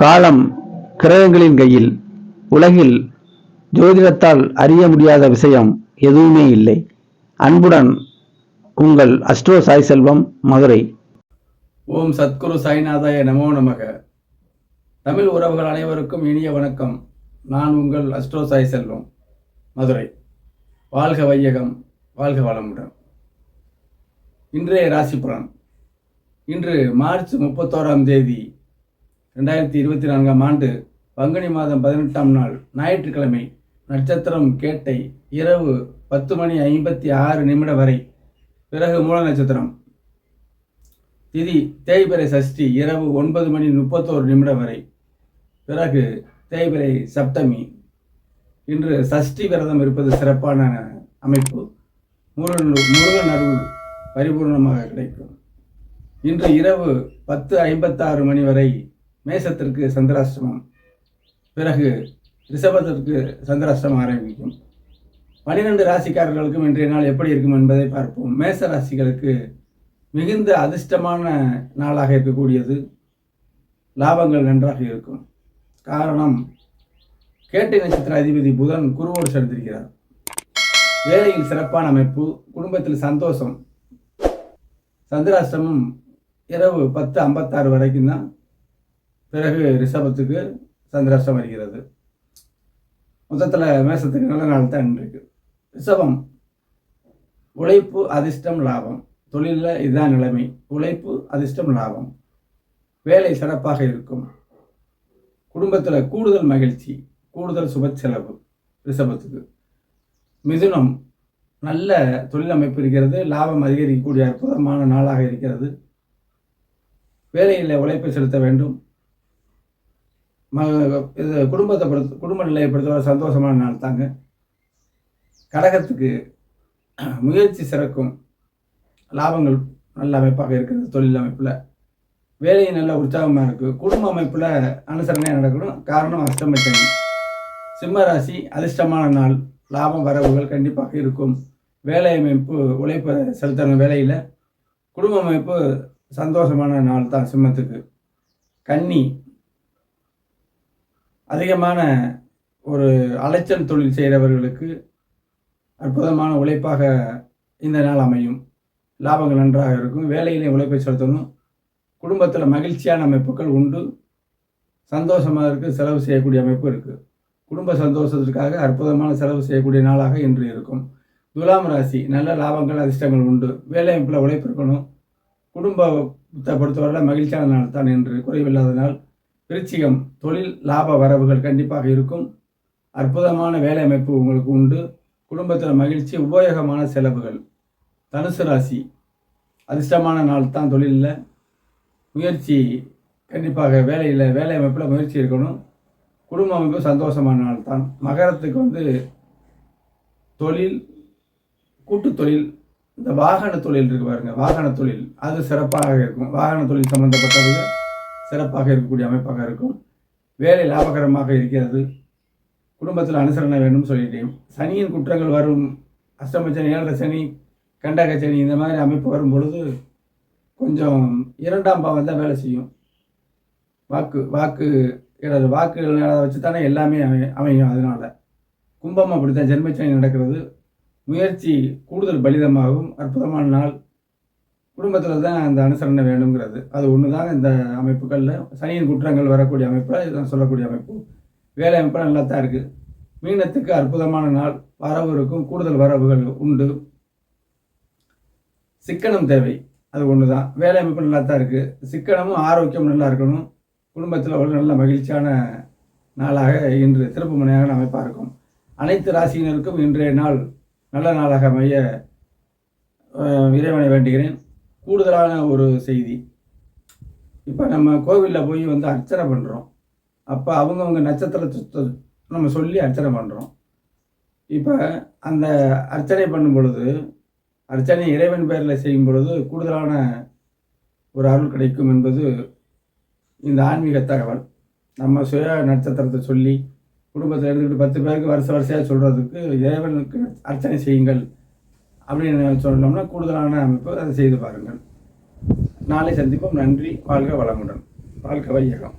காலம் கிரகங்களின் கையில் உலகில் ஜோதிடத்தால் அறிய முடியாத விஷயம் எதுவுமே இல்லை. அன்புடன் உங்கள் அஸ்ட்ரோ சாய் செல்வம் மதுரை. ஓம் சத்குரு சாய்நாதாய நமோ நமக. தமிழ் உறவுகள் அனைவருக்கும் இனிய வணக்கம். நான் உங்கள் அஸ்ட்ரோ சாய் செல்வம் மதுரை. வாழ்க வையகம் வாழ்க வளமுடன். இன்றைய ராசி பலன் இன்று மார்ச் முப்பத்தோராம் தேதி ரெண்டாயிரத்தி இருபத்தி நான்காம் ஆண்டு பங்குனி மாதம் பதினெட்டாம் நாள் ஞாயிற்றுக்கிழமை நட்சத்திரம் கேட்டை இரவு பத்து மணி ஐம்பத்தி ஆறு நிமிடம் வரை. பிறகு மூல நட்சத்திரம். திதி தேய்பிரை சஷ்டி இரவு ஒன்பது மணி முப்பத்தோரு நிமிடம் வரை. பிறகு தேய்பிறை சப்தமி. இன்று சஷ்டி விரதம் இருப்பது சிறப்பான அமைப்பு. முருகன் முருகன் அருள் பரிபூர்ணமாக கிடைக்கும். இன்று இரவு பத்து ஐம்பத்தாறு மணி வரை மேசத்திற்கு சந்திராஷ்டமம். பிறகு ரிஷபத்திற்கு சந்திராஷ்டமம் ஆரம்பிக்கும். பனிரெண்டு ராசிக்காரர்களுக்கும் இன்றைய நாள் எப்படி இருக்கும் என்பதை பார்ப்போம். மேச ராசிகளுக்கு மிகுந்த அதிர்ஷ்டமான நாளாக இருக்கக்கூடியது. லாபங்கள் நன்றாக இருக்கும். காரணம் கேட்டை நட்சத்திர அதிபதி புதன் குருவோடு சேர்ந்திருக்கிறார். வேலையில் சிறப்பான அமைப்பு குடும்பத்தில் சந்தோஷம். சந்திராஷ்டமம் இரவு பத்து ஐம்பத்தாறு வரைக்கும் தான் பிறகு ரிஷபத்துக்கு சந்திராஷ்டம் வருகிறது. மொத்தத்தில் மேசத்துக்கு நல்ல நாள் தான் இருக்கு. ரிஷபம் உழைப்பு அதிர்ஷ்டம் லாபம். தொழிலில் இதுதான் நிலைமை. உழைப்பு அதிர்ஷ்டம் லாபம். வேலை சிறப்பாக இருக்கும். குடும்பத்தில் கூடுதல் மகிழ்ச்சி கூடுதல் சுப செலவு ரிஷபத்துக்கு. மிதுனம் நல்ல தொழில் அமைப்பு இருக்கிறது. லாபம் அதிகரிக்கக்கூடிய அற்புதமான நாளாக இருக்கிறது. வேலையில் உழைப்பை செலுத்த வேண்டும். இது குடும்பத்தை பொறுத்து குடும்ப நிலையை பொறுத்தவரை சந்தோஷமான நாள் தாங்க. கடகத்துக்கு முயற்சி சிறக்கும் லாபங்கள் நல்ல அமைப்பாக இருக்கிறது தொழில் அமைப்பில். வேலையும் நல்ல உற்சாகமாக இருக்குது குடும்ப அமைப்பில் அனுசரணையாக நடக்கணும். காரணம் அஷ்டமச்சனி சிம்ம ராசி அதிர்ஷ்டமான நாள். லாபம் வரவுகள் கண்டிப்பாக இருக்கும். வேலை அமைப்பு உழைப்பை செலுத்தணும் வேலையில். குடும்ப அமைப்பு சந்தோஷமான நாள் தான் சிம்மத்துக்கு. கன்னி அதிகமான ஒரு அலைச்சல் தொழில் செய்கிறவர்களுக்கு அற்புதமான உழைப்பாக இந்த நாள் அமையும். லாபங்கள் நன்றாக இருக்கும். வேலையிலே உழைப்பை செலுத்தணும். குடும்பத்தில் மகிழ்ச்சியான அமைப்புகள் உண்டு. சந்தோஷமாக இருக்குது செலவு செய்யக்கூடிய அமைப்பு இருக்குது குடும்ப சந்தோஷத்திற்காக அற்புதமான செலவு செய்யக்கூடிய நாளாக இன்று இருக்கும். துலாம் ராசி நல்ல லாபங்கள் அதிர்ஷ்டங்கள் உண்டு. வேலை அமைப்பில் உழைப்பு இருக்கணும். குடும்பத்தை பொறுத்தவரை மகிழ்ச்சியான நாள் தான் என்று குறைவில்லாத நாள். விருச்சிகம் தொழில் லாப வரவுகள் கண்டிப்பாக இருக்கும். அற்புதமான வேலை அமைப்பு உங்களுக்கு உண்டு. குடும்பத்தில் மகிழ்ச்சி உபயோகமான செலவுகள். தனுசு ராசி அதிர்ஷ்டமான நாள் தான் தொழிலில். முயற்சி கண்டிப்பாக வேலையில் வேலை அமைப்பில் முயற்சி இருக்கணும் குடும்ப அமைப்பு சந்தோஷமான நாள் தான். மகரத்துக்கு வந்து தொழில் கூட்டு தொழில் இந்த வாகன தொழில் இருக்கு பாருங்க. வாகன தொழில் அது சிறப்பாக இருக்கும். வாகன தொழில் சம்மந்தப்பட்டவர்கள் சிறப்பாக இருக்கக்கூடிய அமைப்பாக இருக்கும். வேலை லாபகரமாக இருக்கிறது. குடும்பத்தில் அனுசரணை வேண்டும் சொல்லிட்டேன். சனியின் குற்றங்கள் வரும். அஷ்டமச்சனி ஏழரை சனி கண்டக சனி இந்த மாதிரி அமைப்பு வரும் பொழுது கொஞ்சம் இரண்டாம் பாவம் தான் வேலை செய்யும். வாக்கு வாக்கு இடது வாக்கு வச்சு தானே எல்லாமே அமை அமையும் அதனால். கும்பம் அப்படி தான் ஜென்மச்சனி நடக்கிறது. முயற்சி கூடுதல் பலிதமாகும். அற்புதமான நாள். குடும்பத்தில் தான் அந்த அனுசரணை வேணுங்கிறது. அது ஒன்று தான் இந்த அமைப்புகளில். சனியின் குற்றங்கள் வரக்கூடிய அமைப்பில் இதுதான் சொல்லக்கூடிய அமைப்பு. வேலை அமைப்பில் நல்லா தான் இருக்குது மீனத்துக்கு அற்புதமான நாள். வரவு இருக்கும். கூடுதல் வரவுகள் உண்டு. சிக்கனம் தேவை. அது ஒன்று தான் வேலை அமைப்பு நல்லா தான் இருக்குது சிக்கனமும் ஆரோக்கியமும் நல்லா இருக்கணும். குடும்பத்தில் ஒரு நல்ல மகிழ்ச்சியான நாளாக இன்று திருப்பு முனையாக அமைப்பாக இருக்கும் அனைத்து ராசியினருக்கும் இன்றைய நாள் நல்ல நாளாக அமைய இறைவனை வேண்டுகிறேன். கூடுதலான ஒரு செய்தி. இப்போ நம்ம கோவிலில் போய் வந்து அர்ச்சனை பண்ணுறோம் அப்போ அவங்கவுங்க நட்சத்திரத்தை நம்ம சொல்லி அர்ச்சனை பண்ணுறோம் இப்போ அந்த அர்ச்சனை பண்ணும் பொழுது அர்ச்சனை இறைவன் பேரில் செய்யும் பொழுது கூடுதலான ஒரு அருள் கிடைக்கும் என்பது இந்த ஆன்மீக தகவல். நம்ம சுய நட்சத்திரத்தை சொல்லி குடும்பத்தில் எடுத்துக்கிட்டு பத்து பேருக்கு வருஷ வருஷையாக சொல்கிறதுக்கு இறைவனுக்கு அர்ச்சனை செய்யுங்கள். அப்படின்னு சொன்னோம்னா கூடுதலான அமைப்பு அதை செய்து பாருங்கள். நாளை சந்திப்போம். நன்றி. வாழ்க வளமுடன். வாழ்க வையகம்.